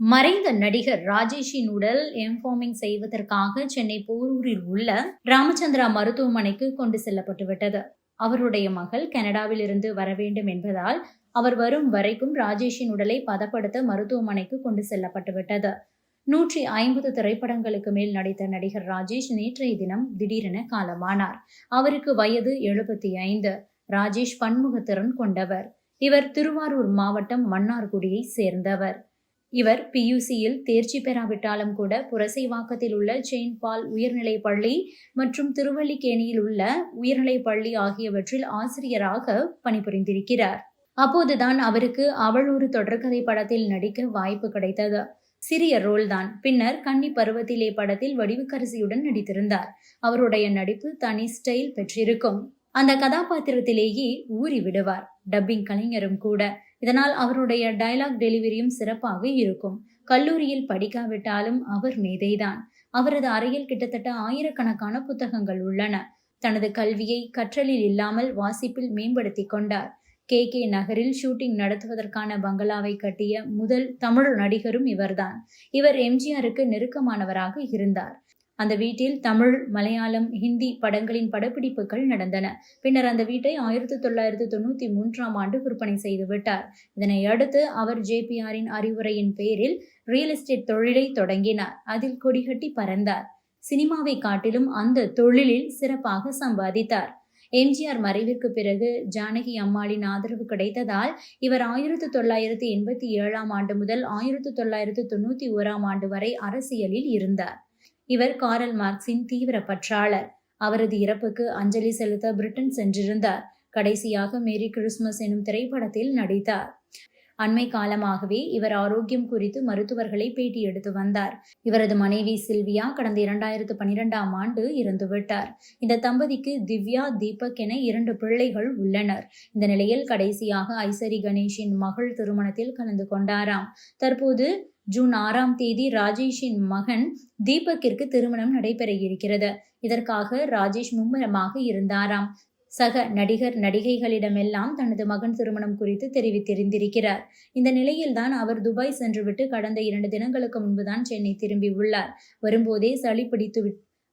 மறைந்த நடிகர் ராஜேஷின் உடல் எம்ஃபார்மிங் செய்வதற்காக சென்னை போரூரில் உள்ள ராமச்சந்திரா மருத்துவமனைக்கு கொண்டு செல்லப்பட்டுவிட்டது அவருடைய மகள் கனடாவில் இருந்து வர வேண்டும் என்பதால் அவர் வரும் வரைக்கும் ராஜேஷின் உடலை பதப்படுத்த மருத்துவமனைக்கு கொண்டு செல்லப்பட்டுவிட்டது நூற்றி ஐம்பது திரைப்படங்களுக்கு மேல் நடித்த நடிகர் ராஜேஷ் நேற்றைய தினம் திடீரென காலமானார். அவருக்கு வயது எழுபத்தி ஐந்து. ராஜேஷ் பன்முகத்திறன் கொண்டவர். இவர் திருவாரூர் மாவட்டம் மன்னார்குடியை சேர்ந்தவர். இவர் பியூசியில் தேர்ச்சி பெறாவிட்டாலும் கூட புரசைவாக்கத்தில் உள்ள செயின்ட் பால் உயர்நிலைப் பள்ளி மற்றும் திருவல்லிக்கேணியில் உள்ள உயர்நிலைப் பள்ளி ஆகியவற்றில் ஆசிரியராக பணிபுரிந்திருக்கிறார். அப்போதுதான் அவருக்கு அவள் ஒரு தொடர்கதை படத்தில் நடிக்க வாய்ப்பு கிடைத்தது. சிறிய ரோல் தான். பின்னர் கன்னி பருவத்திலே படத்தில் வடிவுக்கரசியுடன் நடித்திருந்தார். அவருடைய நடிப்பு தனி ஸ்டைல் பெற்றிருக்கும். அந்த கதாபாத்திரத்திலேயே ஊறி விடுவார். டப்பிங் கலைஞரும் கூட. இதனால் அவருடைய டயலாக் டெலிவரியும் சிறப்பாக இருக்கும். கல்லூரியில் படிக்காவிட்டாலும் அவர் மேதைதான். அவரது அறையில் கிட்டத்தட்ட ஆயிரக்கணக்கான புத்தகங்கள் உள்ளன. தனது கல்வியை கற்றலில் இல்லாமல் வாசிப்பில் மேம்படுத்தி கொண்டார். கே. கே. நகரில் ஷூட்டிங் நடத்துவதற்கான பங்களாவை கட்டிய முதல் தமிழ் நடிகரும் இவர்தான். இவர் எம்ஜிஆருக்கு நெருக்கமானவராக இருந்தார். அந்த வீட்டில் தமிழ் மலையாளம் ஹிந்தி படங்களின் படப்பிடிப்புகள் நடந்தன. பின்னர் அந்த வீட்டை ஆயிரத்தி தொள்ளாயிரத்தி தொண்ணூத்தி மூன்றாம் ஆண்டு விற்பனை செய்து விட்டார். இதனை அடுத்து அவர் ஜேபிஆரின் அறிவுரையின் பேரில் ரியல் எஸ்டேட் தொழிலை தொடங்கினார். அதில் கொடிகட்டி பறந்தார். சினிமாவை காட்டிலும் அந்த தொழிலில் சிறப்பாக சம்பாதித்தார். எம்ஜிஆர் மறைவிற்கு பிறகு ஜானகி அம்மாளின் ஆதரவு கிடைத்ததால் இவர் ஆயிரத்தி தொள்ளாயிரத்தி எண்பத்தி ஏழாம் ஆண்டு முதல் ஆயிரத்தி தொள்ளாயிரத்தி தொண்ணூத்தி ஓராம் ஆண்டு வரை அரசியலில் இருந்தார். இவர் காரல் மார்க்சின் தீவிர பற்றாளர். அவரது இறப்புக்கு அஞ்சலி செலுத்த பிரிட்டன் சென்றிருந்தார். கடைசியாக மேரி கிறிஸ்துமஸ் எனும் திரைப்படத்தில் நடித்தார். அண்மை காலமாகவே இவர் ஆரோக்கியம் குறித்து மருத்துவர்களை பேட்டி எடுத்து வந்தார். இவரது மனைவி சில்வியா கடந்த இரண்டாயிரத்து பனிரெண்டாம் ஆண்டு இறந்துவிட்டார் இந்த தம்பதிக்கு திவ்யா தீபக் என இரண்டு பிள்ளைகள் உள்ளனர். இந்த நிலையில் கடைசியாக ஐசரி கணேஷின் மகள் திருமணத்தில் கலந்து கொண்டாராம். தற்போது ஜூன் ஆறாம் தேதி ராஜேஷின் மகன் தீபக்கிற்கு திருமணம் நடைபெற இருக்கிறது. இதற்காக ராஜேஷ் மும்முரமாக இருந்தாராம். சக நடிகர் நடிகைகளிடமெல்லாம் தனது மகன் திருமணம் குறித்து தெரிவித்திருந்திருக்கிறார். இந்த நிலையில்தான் அவர் துபாய் சென்றுவிட்டு கடந்த இரண்டு தினங்களுக்கு முன்புதான் சென்னை திரும்பி உள்ளார். வரும்போதே சளி பிடித்து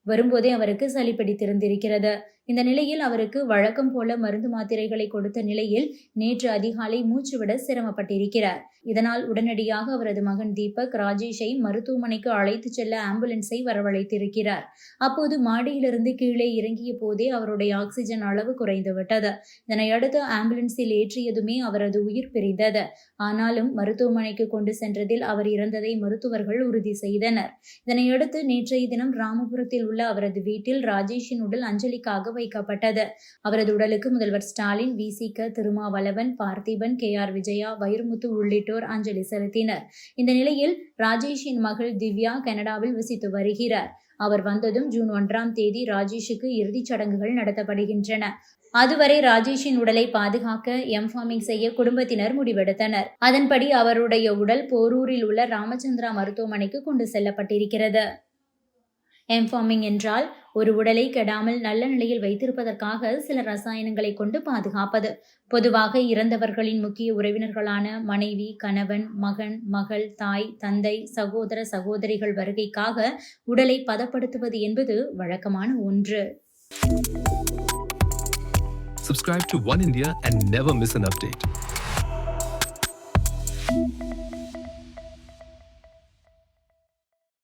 வரும்போதே அவருக்கு சளி பிடித்திருந்திருக்கிறது. இந்த நிலையில் அவருக்கு வழக்கம் போல மருந்து மாத்திரைகளை கொடுத்த நிலையில் நேற்று அதிகாலை மூச்சுவிட சிரமப்பட்டிருக்கிறார். இதனால் உடனடியாக அவரது மகன் தீபக் ராஜேஷை மருத்துவமனைக்கு அழைத்து செல்ல ஆம்புலன்ஸை வரவழைத்திருக்கிறார். அப்போது மாடியிலிருந்து கீழே இறங்கிய போதே அவருடைய ஆக்சிஜன் அளவு குறைந்துவிட்டது. இதனையடுத்து ஆம்புலன்ஸில் ஏற்றியதுமே அவரது உயிர் பிரிந்தது. ஆனாலும் மருத்துவமனைக்கு கொண்டு சென்றதில் அவர் இறந்ததை மருத்துவர்கள் உறுதி செய்தனர். இதனையடுத்து நேற்றைய தினம் ராமபுரத்தில் உள்ள அவரது வீட்டில் ராஜேஷின் உடல் அஞ்சலிக்காக வைக்கப்பட்டது. அவரது உடலுக்கு முதல்வர் ஸ்டாலின் விசிக திருமாவளவன் பார்த்திபன் கே. ஆர். விஜயா வைரமுத்து உள்ளிட்டோர் அஞ்சலி செலுத்தினர். இந்த நிலையில் ராஜேஷின் மகள் திவ்யா கனடாவில் வசித்து வருகிறார். அவர் வந்ததும் ஜூன் ஒன்றாம் தேதி ராஜேஷுக்கு இறுதிச் சடங்குகள் நடத்தப்படுகின்றன. அதுவரை ராஜேஷின் உடலை பாதுகாக்க எம்ஃபார்மிங் செய்ய குடும்பத்தினர் முடிவெடுத்தனர். அதன்படி அவருடைய உடல் போரூரில் உள்ள ராமச்சந்திரா மருத்துவமனைக்கு கொண்டு செல்லப்பட்டிருக்கிறது. எம்ஃபார்மிங் என்றால் ஒரு உடலை கெடாமல் நல்ல நிலையில் வைத்திருப்பதற்காக சில ரசாயனங்களை கொண்டு பாதுகாப்பது பொதுவாக இறந்தவர்களின் முக்கிய உறவினர்களான மனைவி கணவன் மகன் மகள் தாய் தந்தை சகோதர சகோதரிகள் வருகைக்காக உடலை பதப்படுத்துவது என்பது வழக்கமான ஒன்று Subscribe to One India and never miss an update.